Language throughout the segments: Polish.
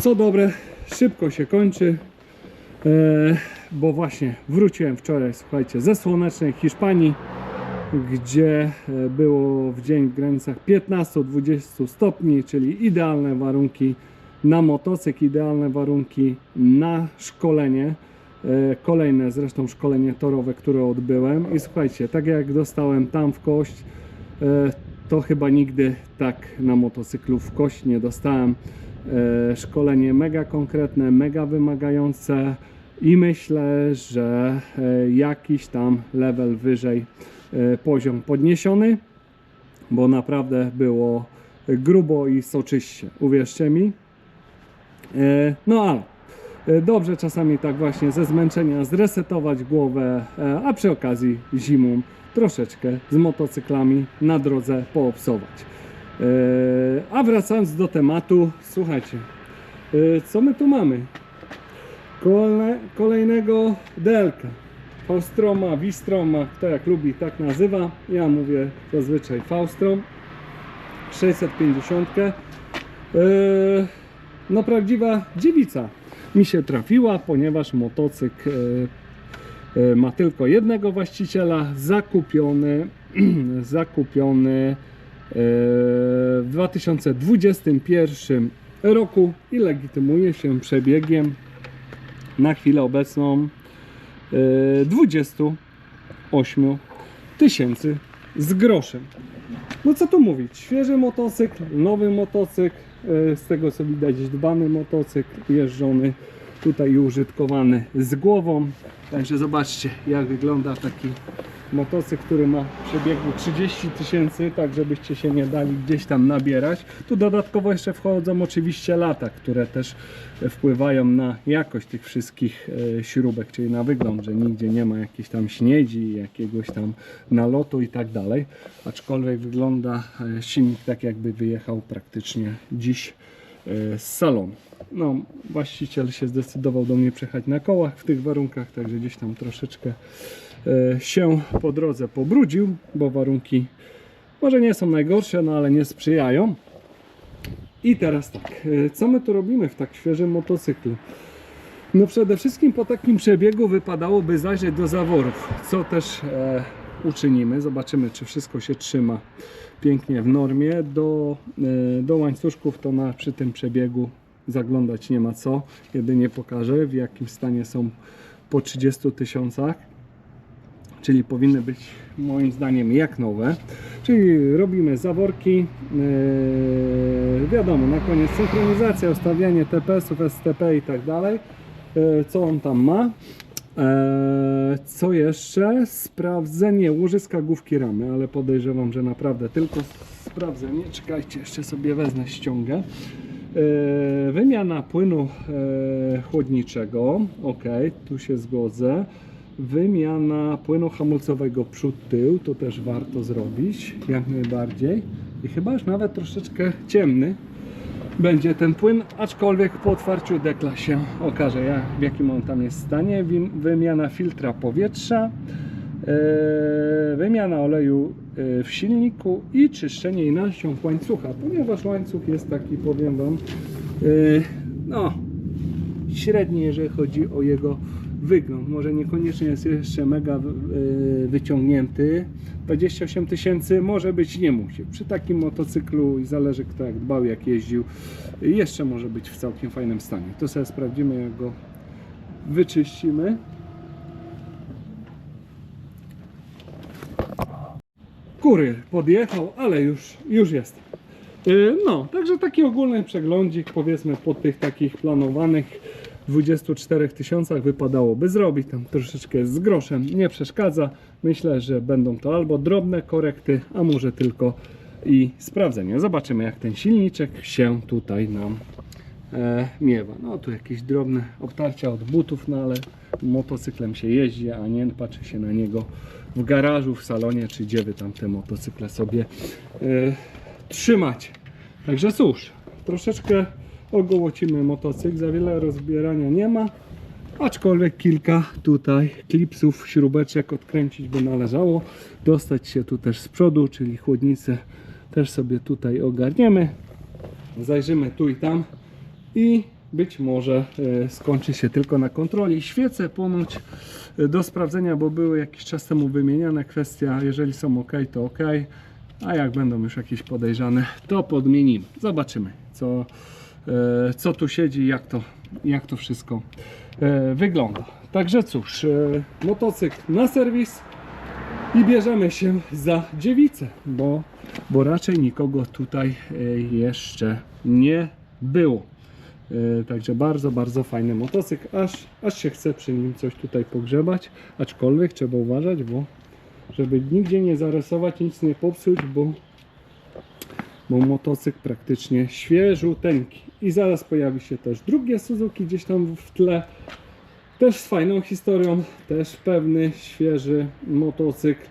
Co dobre, szybko się kończy, e, bo właśnie wróciłem wczoraj, słuchajcie, ze słonecznej Hiszpanii, gdzie e, było w dzień w granicach 15-20 stopni, czyli idealne warunki na motocykl, idealne warunki na szkolenie. E, Kolejne zresztą szkolenie torowe, które odbyłem. I słuchajcie, tak jak dostałem tam w kość, to chyba nigdy tak na motocyklu w kość nie dostałem. E, Szkolenie mega konkretne, mega wymagające i myślę, że e, jakiś tam level wyżej e, poziom podniesiony, bo naprawdę było grubo i soczyście, uwierzcie mi. No ale dobrze czasami tak właśnie ze zmęczenia zresetować głowę, a przy okazji zimą troszeczkę z motocyklami na drodze poobsować. E, A wracając do tematu, słuchajcie, e, co my tu mamy? Kole, kolejnego delka. Faustroma, Wistroma, kto jak lubi, tak nazywa. Ja mówię zazwyczaj Faustrom. 650. E, no prawdziwa dziewica mi się trafiła, ponieważ motocykl ma tylko jednego właściciela, zakupiony, zakupiony w 2021 roku i legitymuje się przebiegiem na chwilę obecną e, 28 tysięcy z groszem. No co tu mówić, świeży motocykl, nowy motocykl, e, z tego co widać dbany motocykl, jeżdżony tutaj użytkowany z głową. Także zobaczcie jak wygląda taki motocykl, który ma przebiegu 30 tysięcy, tak żebyście się nie dali gdzieś tam nabierać. Tu dodatkowo jeszcze wchodzą oczywiście lata, które też wpływają na jakość tych wszystkich e, śrubek, czyli na wygląd, że nigdzie nie ma jakiejś tam śniedzi, jakiegoś tam nalotu i tak dalej. Aczkolwiek wygląda e, silnik tak jakby wyjechał praktycznie dziś e, z salonu. No, właściciel się zdecydował do mnie przejechać na kołach w tych warunkach, także gdzieś tam troszeczkę e, się po drodze pobrudził, bo warunki może nie są najgorsze, no ale nie sprzyjają. I teraz tak, e, co my tu robimy w tak świeżym motocyklu? No przede wszystkim po takim przebiegu wypadałoby zajrzeć do zaworów, co też e, uczynimy. Zobaczymy, czy wszystko się trzyma pięknie w normie. Do, e, do łańcuszków to na, przy tym przebiegu zaglądać nie ma co. Jedynie pokażę, w jakim stanie są po 30 tysiącach. Czyli powinny być moim zdaniem jak nowe. Czyli robimy zaworki. Yy, wiadomo, na koniec synchronizacja, ustawianie TPS-ów, STP i tak dalej. Yy, co on tam ma? Eee, co jeszcze? Sprawdzenie łożyska główki ramy, ale podejrzewam, że naprawdę tylko sprawdzenie. Czekajcie, jeszcze sobie wezmę ściągę. Eee, wymiana płynu eee, chłodniczego. Ok, tu się zgodzę. Wymiana płynu hamulcowego przód-tył, to też warto zrobić, jak najbardziej. I chyba już nawet troszeczkę ciemny będzie ten płyn, aczkolwiek po otwarciu dekla się okaże, jak, w jakim on tam jest stanie. Wymiana filtra powietrza, e, wymiana oleju e, w silniku i czyszczenie i naściąg łańcucha, ponieważ łańcuch jest taki, powiem Wam, e, no, średni, jeżeli chodzi o jego wygląd. Może niekoniecznie jest jeszcze mega y, wyciągnięty. 28 tysięcy może być, nie musi. Przy takim motocyklu i zależy kto jak dbał, jak jeździł, jeszcze może być w całkiem fajnym stanie. To sobie sprawdzimy, jak go wyczyścimy. Kury podjechał, ale już, już jest. Yy, No, także taki ogólny przeglądzik, powiedzmy po tych takich planowanych 24 tysiącach wypadałoby zrobić, tam troszeczkę z groszem nie przeszkadza. Myślę, że będą to albo drobne korekty, a może tylko i sprawdzenie. Zobaczymy jak ten silniczek się tutaj nam e, miewa. No tu jakieś drobne obtarcia od butów, no ale motocyklem się jeździ, a nie patrzy się na niego w garażu, w salonie, czy gdzie wy tam te motocykle sobie e, trzymacie. Także cóż, troszeczkę ogołocimy motocykl, za wiele rozbierania nie ma, aczkolwiek kilka tutaj klipsów, śrubeczek odkręcić by należało, dostać się tu też z przodu, czyli chłodnicę też sobie tutaj ogarniemy, zajrzymy tu i tam i być może e, skończy się tylko na kontroli. Świece ponoć e, do sprawdzenia, bo były jakiś czas temu wymieniane kwestia, jeżeli są ok, to ok, a jak będą już jakieś podejrzane, to podmienimy. Zobaczymy, co, co tu siedzi, jak to, jak to wszystko e, wygląda. Także cóż, e, motocykl na serwis i bierzemy się za dziewicę, bo, bo raczej nikogo tutaj e, jeszcze nie było. E, Także bardzo, bardzo fajny motocykl, aż, aż się chce przy nim coś tutaj pogrzebać, aczkolwiek trzeba uważać, bo żeby nigdzie nie zarysować, nic nie popsuć, bo, bo motocykl praktycznie świeżuteńki. I zaraz pojawi się też drugie Suzuki gdzieś tam w tle, też z fajną historią, też pewny, świeży motocykl.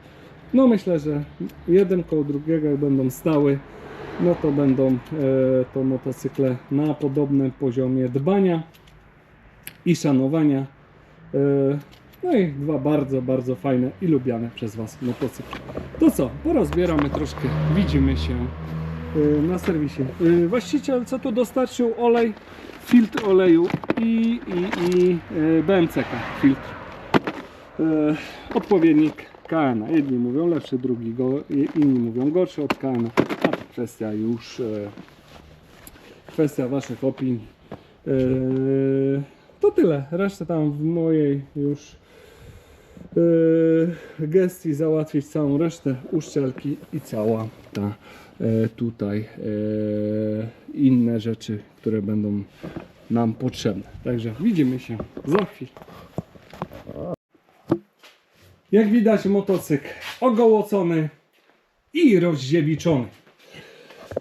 No myślę, że jeden koło drugiego jak będą stały, no to będą e, to motocykle na podobnym poziomie dbania i szanowania. E, no i dwa bardzo, bardzo fajne i lubiane przez Was motocykle. To co, porozbieramy troszkę, widzimy się na serwisie. E, właściciel co tu dostarczył? Olej, filtr oleju i, i, i e, BMCK filtr. Odpowiednik KN. Jedni mówią lepszy, drugi go, inni mówią gorszy od KN. A to kwestia już kwestia Waszych opinii. To tyle. Resztę tam w mojej już gestii załatwić całą resztę uszczelki i cała ta tutaj e, inne rzeczy, które będą nam potrzebne. Także widzimy się za chwilę. Jak widać motocykl ogołocony i rozdziewiczony.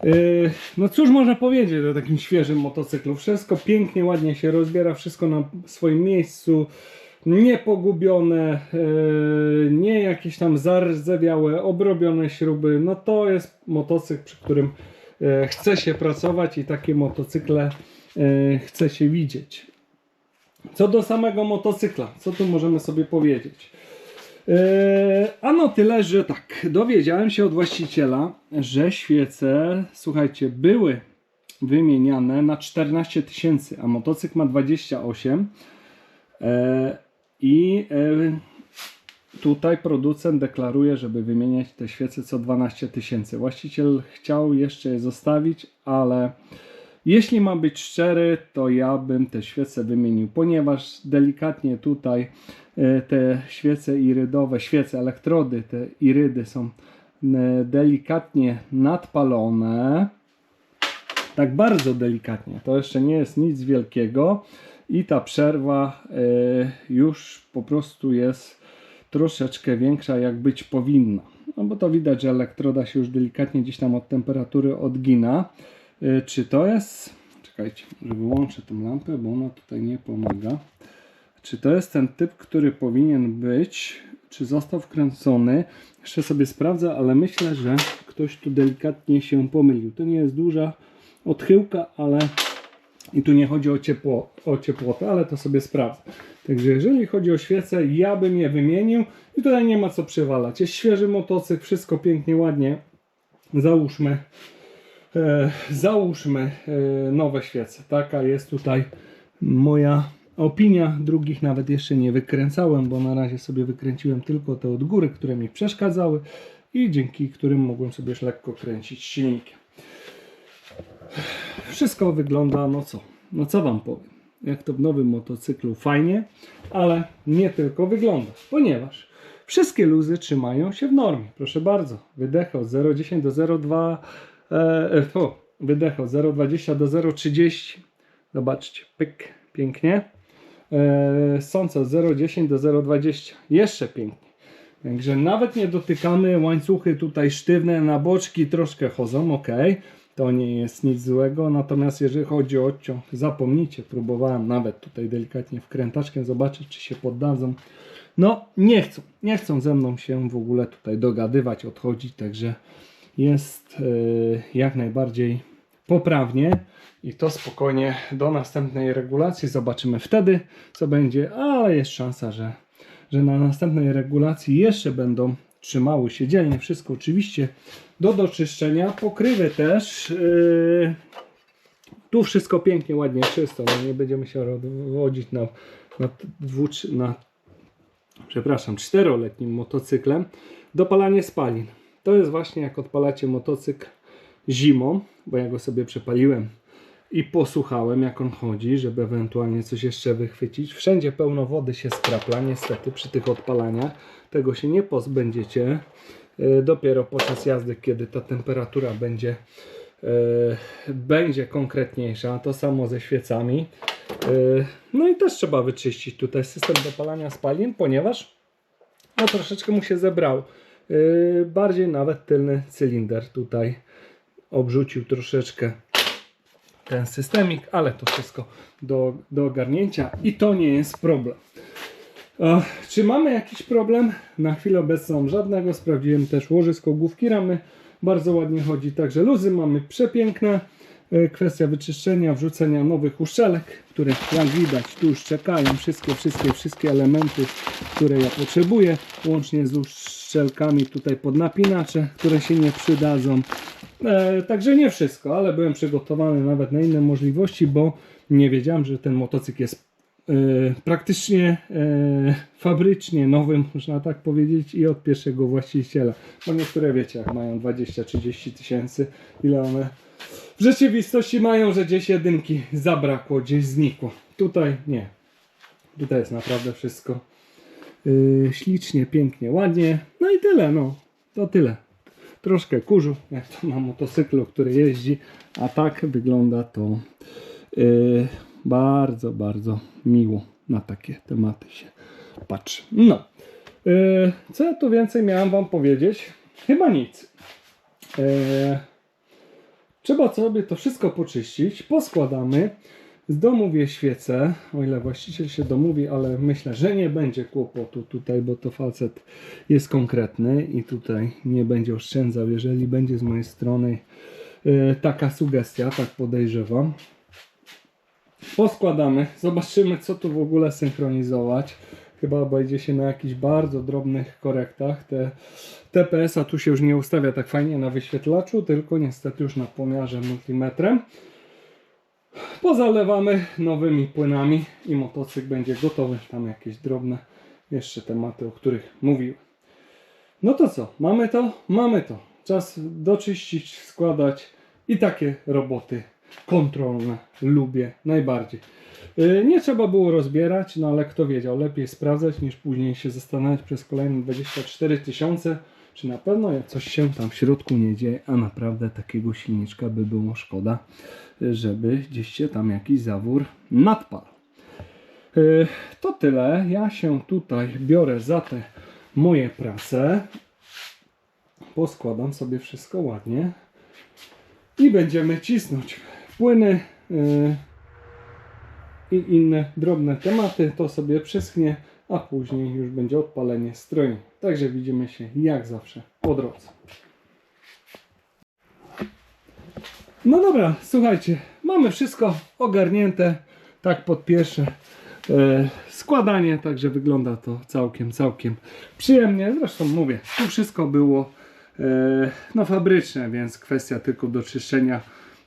Yy, No cóż można powiedzieć o takim świeżym motocyklu. Wszystko pięknie, ładnie się rozbiera, wszystko na swoim miejscu. Niepogubione, yy, nie jakieś tam zardzewiałe, obrobione śruby. No to jest motocykl, przy którym yy, chce się pracować i takie motocykle yy, chce się widzieć. Co do samego motocykla, co tu możemy sobie powiedzieć? Ano tyle, że tak, dowiedziałem się od właściciela, że świece, słuchajcie, były wymieniane na 14 tysięcy, a motocykl ma 28 Eee, i e, tutaj producent deklaruje, żeby wymieniać te świece co 12 tysięcy. Właściciel chciał jeszcze je zostawić, ale jeśli mam być szczery, to ja bym te świece wymienił, ponieważ delikatnie tutaj e, te świece irydowe, świece, elektrody, te irydy są e, delikatnie nadpalone. Tak bardzo delikatnie. To jeszcze nie jest nic wielkiego i ta przerwa e, już po prostu jest troszeczkę większa jak być powinna. No bo to widać, że elektroda się już delikatnie gdzieś tam od temperatury odgina. E, Czy to jest... Czekajcie, że wyłączę tą lampę, bo ona tutaj nie pomaga. Czy to jest ten typ, który powinien być? Czy został wkręcony? Jeszcze sobie sprawdzę, ale myślę, że ktoś tu delikatnie się pomylił. To nie jest duża odchyłka, ale i tu nie chodzi o, ciepło, o ciepłotę, ale to sobie sprawdzę. Także jeżeli chodzi o świece, ja bym je wymienił i tutaj nie ma co przywalać. Jest świeży motocykl, wszystko pięknie, ładnie. Załóżmy, e, załóżmy e, nowe świece. Taka jest tutaj moja opinia. Drugich nawet jeszcze nie wykręcałem, bo na razie sobie wykręciłem tylko te od góry, które mi przeszkadzały i dzięki którym mogłem sobie już lekko kręcić silnikiem. Wszystko wygląda, no co, no co wam powiem. Jak to w nowym motocyklu fajnie, ale nie tylko wygląda, ponieważ wszystkie luzy trzymają się w normie. Proszę bardzo, wydechy od 0,10 do 0,2, e, e, o, wydechy od 0,20 do 0,30. Zobaczcie, pyk, pięknie. E, sące od 0,10 do 0,20. Jeszcze pięknie. Także nawet nie dotykamy, łańcuchy tutaj sztywne, na boczki troszkę chodzą, ok. To nie jest nic złego, natomiast jeżeli chodzi o odciąg, zapomnijcie, próbowałem nawet tutaj delikatnie wkrętaczkiem zobaczyć, czy się poddadzą. No, nie chcą, nie chcą ze mną się w ogóle tutaj dogadywać, odchodzić, także jest yy, jak najbardziej poprawnie i to spokojnie do następnej regulacji zobaczymy wtedy, co będzie, ale jest szansa, że, że na następnej regulacji jeszcze będą trzymały się dzielnie. Wszystko oczywiście do doczyszczenia. Pokrywy też yy, Tu wszystko pięknie, ładnie, czysto. No nie będziemy się rozwodzić na, na, dwu, na przepraszam, czteroletnim motocyklem. Dopalanie spalin. To jest właśnie jak odpalacie motocykl zimą, bo ja go sobie przepaliłem i posłuchałem jak on chodzi, żeby ewentualnie coś jeszcze wychwycić. Wszędzie pełno wody się skrapla, niestety przy tych odpalaniach. Tego się nie pozbędziecie. E, Dopiero podczas jazdy, kiedy ta temperatura będzie, e, będzie konkretniejsza. To samo ze świecami. E, No i też trzeba wyczyścić tutaj system dopalania spalin, ponieważ no troszeczkę mu się zebrał. Bardziej nawet tylny cylinder tutaj obrzucił troszeczkę ten systemik, ale to wszystko do, do ogarnięcia i to nie jest problem. Czy mamy jakiś problem? Na chwilę obecną żadnego. Sprawdziłem też łożysko główki ramy. Bardzo ładnie chodzi. Także luzy mamy przepiękne. E, Kwestia wyczyszczenia, wrzucenia nowych uszczelek, które jak widać tu już czekają. Wszystkie, wszystkie, wszystkie elementy, które ja potrzebuję. Łącznie z uszczelkami tutaj pod napinacze, które się nie przydadzą. E, także nie wszystko, ale byłem przygotowany nawet na inne możliwości, bo nie wiedziałem, że ten motocykl jest praktycznie e, fabrycznie nowym, można tak powiedzieć, i od pierwszego właściciela. Bo niektóre wiecie, jak mają 20-30 tysięcy, ile one w rzeczywistości mają, że gdzieś jedynki zabrakło, gdzieś znikło. Tutaj nie. Tutaj jest naprawdę wszystko yy, ślicznie, pięknie, ładnie. No i tyle, no. To tyle. Troszkę kurzu, jak to na motocyklu, który jeździ, a tak wygląda to yy, bardzo, bardzo miło na takie tematy się patrzy. No. Yy, co ja tu więcej miałem Wam powiedzieć? Chyba nic. Yy, Trzeba sobie to wszystko poczyścić, poskładamy. Z domówię świecę, o ile właściciel się domówi, ale myślę, że nie będzie kłopotu tutaj, bo to facet jest konkretny i tutaj nie będzie oszczędzał, jeżeli będzie z mojej strony e, taka sugestia, tak podejrzewam. Poskładamy, zobaczymy co tu w ogóle synchronizować. Chyba obejdzie się na jakichś bardzo drobnych korektach. Te TPS-a tu się już nie ustawia tak fajnie na wyświetlaczu, tylko niestety już na pomiarze multimetrem. Pozalewamy nowymi płynami i motocykl będzie gotowy. Tam jakieś drobne jeszcze tematy, o których mówiłem. No to co? Mamy to? Mamy to. Czas doczyścić, składać i takie roboty kontrolne lubię najbardziej. Yy, Nie trzeba było rozbierać, no ale kto wiedział, lepiej sprawdzać niż później się zastanawiać przez kolejne 24 tysiące, czy na pewno coś się tam w środku nie dzieje, a naprawdę takiego silniczka by było szkoda, żeby gdzieś się tam jakiś zawór nadpał. Yy, To tyle. Ja się tutaj biorę za te moje prace. Poskładam sobie wszystko ładnie i będziemy cisnąć płyny yy, i inne drobne tematy. To sobie przeschnie, a później już będzie odpalenie stroju. Także widzimy się jak zawsze po drodze. No dobra, słuchajcie, mamy wszystko ogarnięte, tak pod pierwsze e, składanie, także wygląda to całkiem, całkiem przyjemnie. Zresztą mówię, tu wszystko było e, no fabryczne, więc kwestia tylko do czyszczenia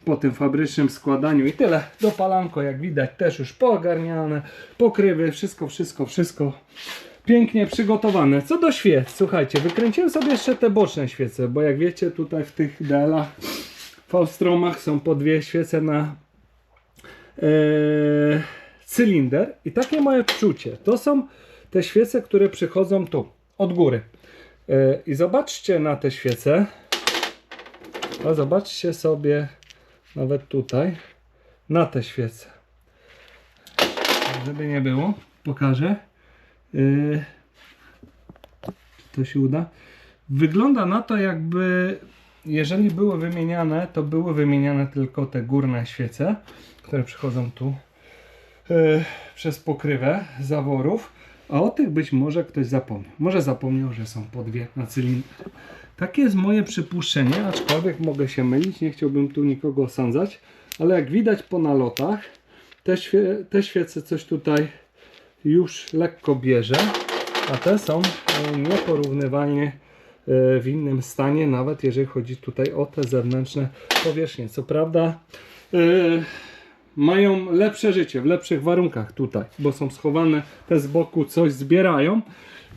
po tym fabrycznym składaniu i tyle. Dopalanko jak widać też już poogarniane, pokrywy, wszystko, wszystko, wszystko pięknie przygotowane. Co do świec, słuchajcie, wykręciłem sobie jeszcze te boczne świece, bo jak wiecie tutaj w tych DL-ach w Austromach są po dwie świece na e, cylinder i takie moje czucie. To są te świece, które przychodzą tu, od góry. E, I zobaczcie na te świece. A zobaczcie sobie nawet tutaj na te świece. Żeby nie było, pokażę. Yy, czy to się uda? Wygląda na to, jakby jeżeli były wymieniane, to były wymieniane tylko te górne świece, które przychodzą tu yy, przez pokrywę zaworów, a o tych być może ktoś zapomniał. Może zapomniał, że są po dwie na cylinder. Takie jest moje przypuszczenie, aczkolwiek mogę się mylić, nie chciałbym tu nikogo osądzać, ale jak widać po nalotach, te, świe te świece coś tutaj już lekko bierze, a te są e, nieporównywalnie e, w innym stanie, nawet jeżeli chodzi tutaj o te zewnętrzne powierzchnie. Co prawda, e, mają lepsze życie, w lepszych warunkach tutaj, bo są schowane, te z boku coś zbierają.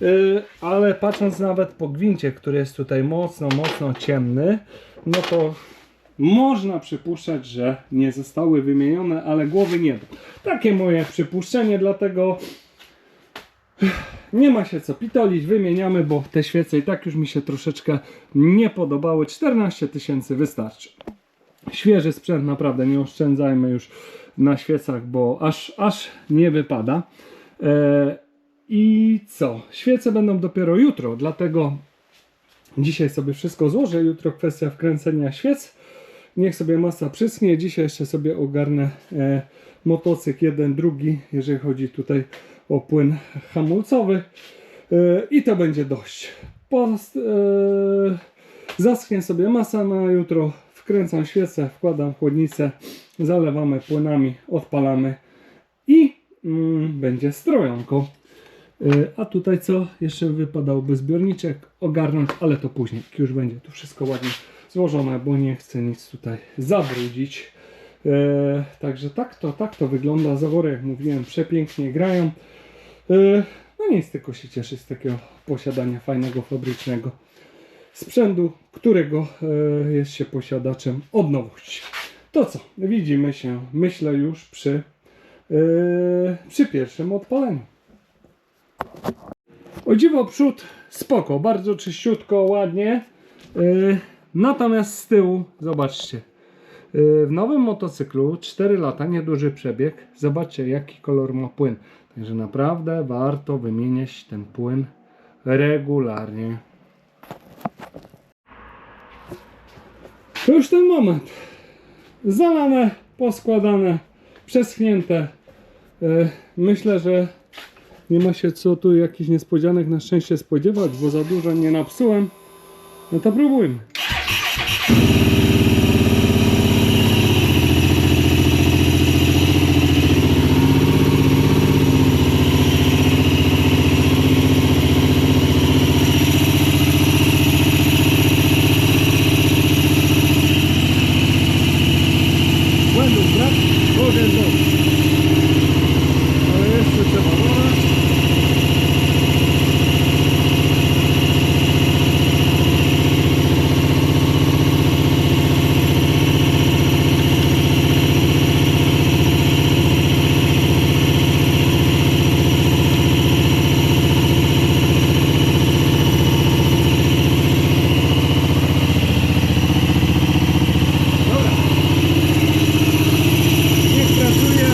Yy, ale patrząc nawet po gwincie, który jest tutaj mocno, mocno ciemny, no to można przypuszczać, że nie zostały wymienione, ale głowy nie. Takie moje przypuszczenie, dlatego nie ma się co pitolić, wymieniamy, bo te świece i tak już mi się troszeczkę nie podobały. 14 tysięcy wystarczy. Świeży sprzęt, naprawdę nie oszczędzajmy już na świecach, bo aż, aż nie wypada. E, I co? Świece będą dopiero jutro, dlatego dzisiaj sobie wszystko złożę. Jutro kwestia wkręcenia świec. Niech sobie masa przyschnie. Dzisiaj jeszcze sobie ogarnę e, motocykl jeden, drugi, jeżeli chodzi tutaj o płyn hamulcowy. E, I to będzie dość. Post, e, zaschnie sobie masa na jutro. Wkręcam świecę, wkładam chłodnicę, zalewamy płynami, odpalamy i mm, będzie strojonko. Y, A tutaj co? Jeszcze wypadałoby zbiorniczek ogarnąć, ale to później, już będzie tu wszystko ładnie złożone, bo nie chcę nic tutaj zabrudzić. E, Także tak to, tak to wygląda. Zawory, jak mówiłem, przepięknie grają. E, No nic, tylko się cieszę z takiego posiadania fajnego fabrycznego sprzętu, którego e, jest się posiadaczem od nowości. To co? Widzimy się, myślę, już przy, e, przy pierwszym odpaleniu. O dziwo przód spoko, bardzo czyściutko, ładnie. Yy, natomiast z tyłu, zobaczcie. W nowym motocyklu 4 lata, nieduży przebieg. Zobaczcie jaki kolor ma płyn. Także naprawdę warto wymieniać ten płyn regularnie. To już ten moment. Zalane, poskładane, przeschnięte. Yy, myślę, że nie ma się co tu jakichś niespodzianek na szczęście spodziewać, bo za dużo nie napsułem. No to próbujmy. Błędów brak, mogę zrobić. Ale jeszcze trzeba dodać. Dobra. Niech pracuje.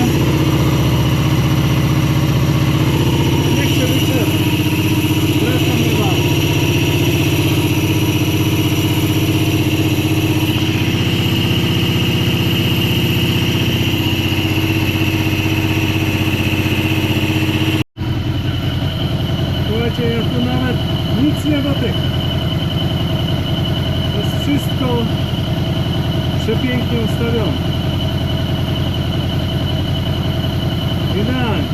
Niech się wygrzewa. Wracam do Was. Słuchajcie, ja tu nawet nic nie dotykam. To jest wszystko przepięknie ustawione. Idealnie.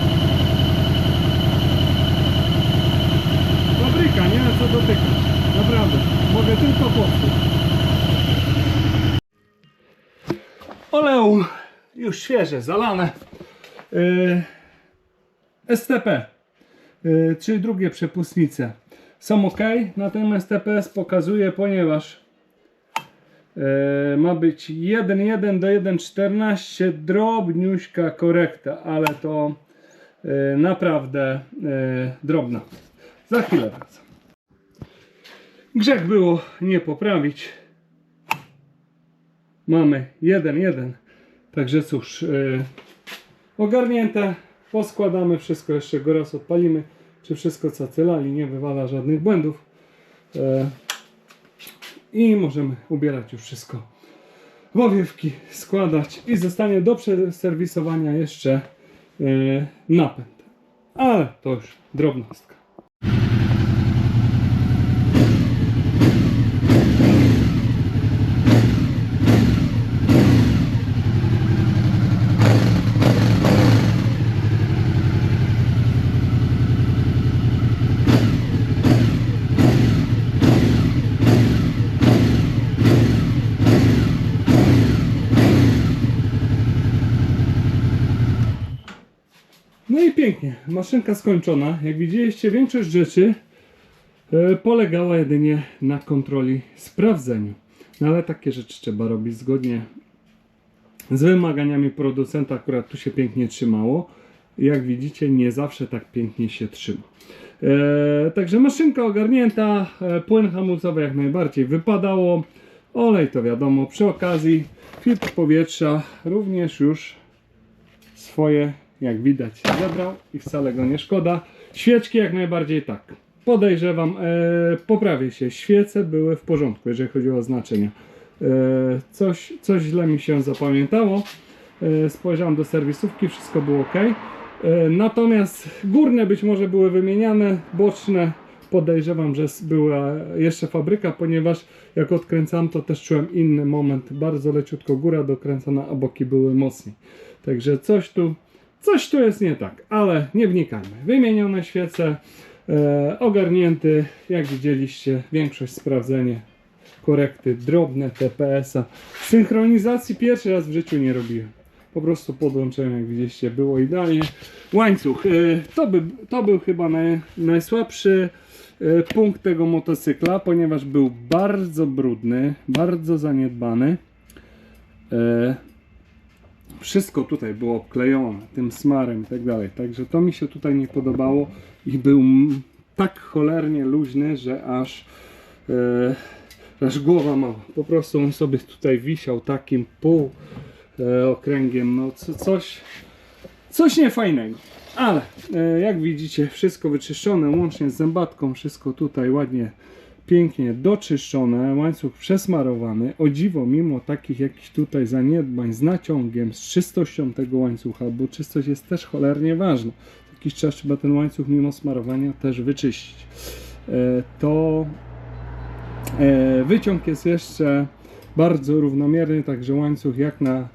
Fabryka, nie ma co dotykać. Naprawdę. Mogę tylko popsuć. Oleum już świeże, zalane. Yy, STP. Yy, trzy drugie przepustnice są ok, natomiast TPS pokazuje, ponieważ E, ma być 1.1 do 1.14 drobniuśka korekta, ale to e, naprawdę e, drobna. Za chwilę wracam. Grzech było nie poprawić. Mamy 1.1. Także cóż, e, ogarnięte. Poskładamy wszystko, jeszcze go raz odpalimy. Czy wszystko co cylali nie wywala żadnych błędów. E, i możemy ubierać już wszystko w owiewki, składać i zostanie do przeserwisowania jeszcze yy, napęd. Ale to już drobnostka. Maszynka skończona. Jak widzieliście, większość rzeczy e, polegała jedynie na kontroli, sprawdzeniu. No ale takie rzeczy trzeba robić zgodnie z wymaganiami producenta. Akurat tu się pięknie trzymało. Jak widzicie, nie zawsze tak pięknie się trzyma. E, także maszynka ogarnięta, e, płyn hamulcowy jak najbardziej wypadało. Olej to wiadomo, przy okazji filtr powietrza również już swoje, jak widać, zebrał i wcale go nie szkoda. Świeczki jak najbardziej tak. Podejrzewam, e, poprawię się, świece były w porządku, jeżeli chodzi o oznaczenia. E, coś, coś źle mi się zapamiętało. E, spojrzałem do serwisówki, wszystko było ok. E, natomiast górne być może były wymieniane, boczne podejrzewam, że była jeszcze fabryka, ponieważ jak odkręcam, to też czułem inny moment. Bardzo leciutko góra dokręcona, a boki były mocniej. Także coś tu, coś tu jest nie tak, ale nie wnikajmy. Wymienione świece, e, ogarnięty, jak widzieliście, większość sprawdzenie, korekty drobne, TPS-a. Synchronizacji pierwszy raz w życiu nie robiłem. Po prostu podłączyłem, jak widzieliście, było idealnie. Łańcuch, e, to, by, to był chyba naj, najsłabszy e, punkt tego motocykla, ponieważ był bardzo brudny, bardzo zaniedbany. E, wszystko tutaj było obklejone tym smarem i tak dalej. Także to mi się tutaj nie podobało i był tak cholernie luźny, że aż, e, aż głowa mała. Po prostu on sobie tutaj wisiał takim pół e, okręgiem. No co, coś, coś niefajnego. Ale e, jak widzicie, wszystko wyczyszczone, łącznie z zębatką, wszystko tutaj ładnie, pięknie doczyszczone, łańcuch przesmarowany. O dziwo, mimo takich jakichś tutaj zaniedbań z naciągiem, z czystością tego łańcucha, bo czystość jest też cholernie ważna. Jakiś czas trzeba ten łańcuch mimo smarowania też wyczyścić. E, to e, wyciąg jest jeszcze bardzo równomierny, także łańcuch jak na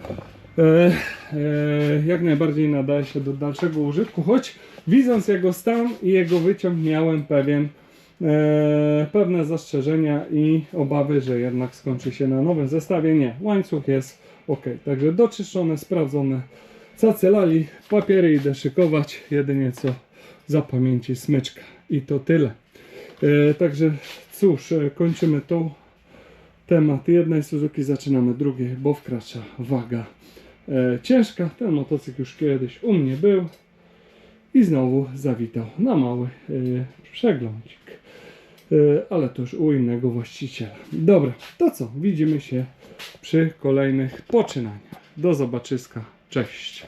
e, jak najbardziej nadaje się do dalszego użytku, choć widząc jego stan i jego wyciąg miałem pewien pewne zastrzeżenia i obawy, że jednak skończy się na nowym zestawie. Nie, łańcuch jest ok, także doczyszczone, sprawdzone, zacelali, papiery idę szykować, jedynie co za pamięci smyczka i to tyle. E, także cóż, e, kończymy tą temat jednej Suzuki, zaczynamy drugiej, bo wkracza waga e, ciężka. Ten motocykl już kiedyś u mnie był i znowu zawitał na mały e, przeglądzik. E, ale to już u innego właściciela. Dobra, to co? Widzimy się przy kolejnych poczynaniach. Do zobaczyska. Cześć.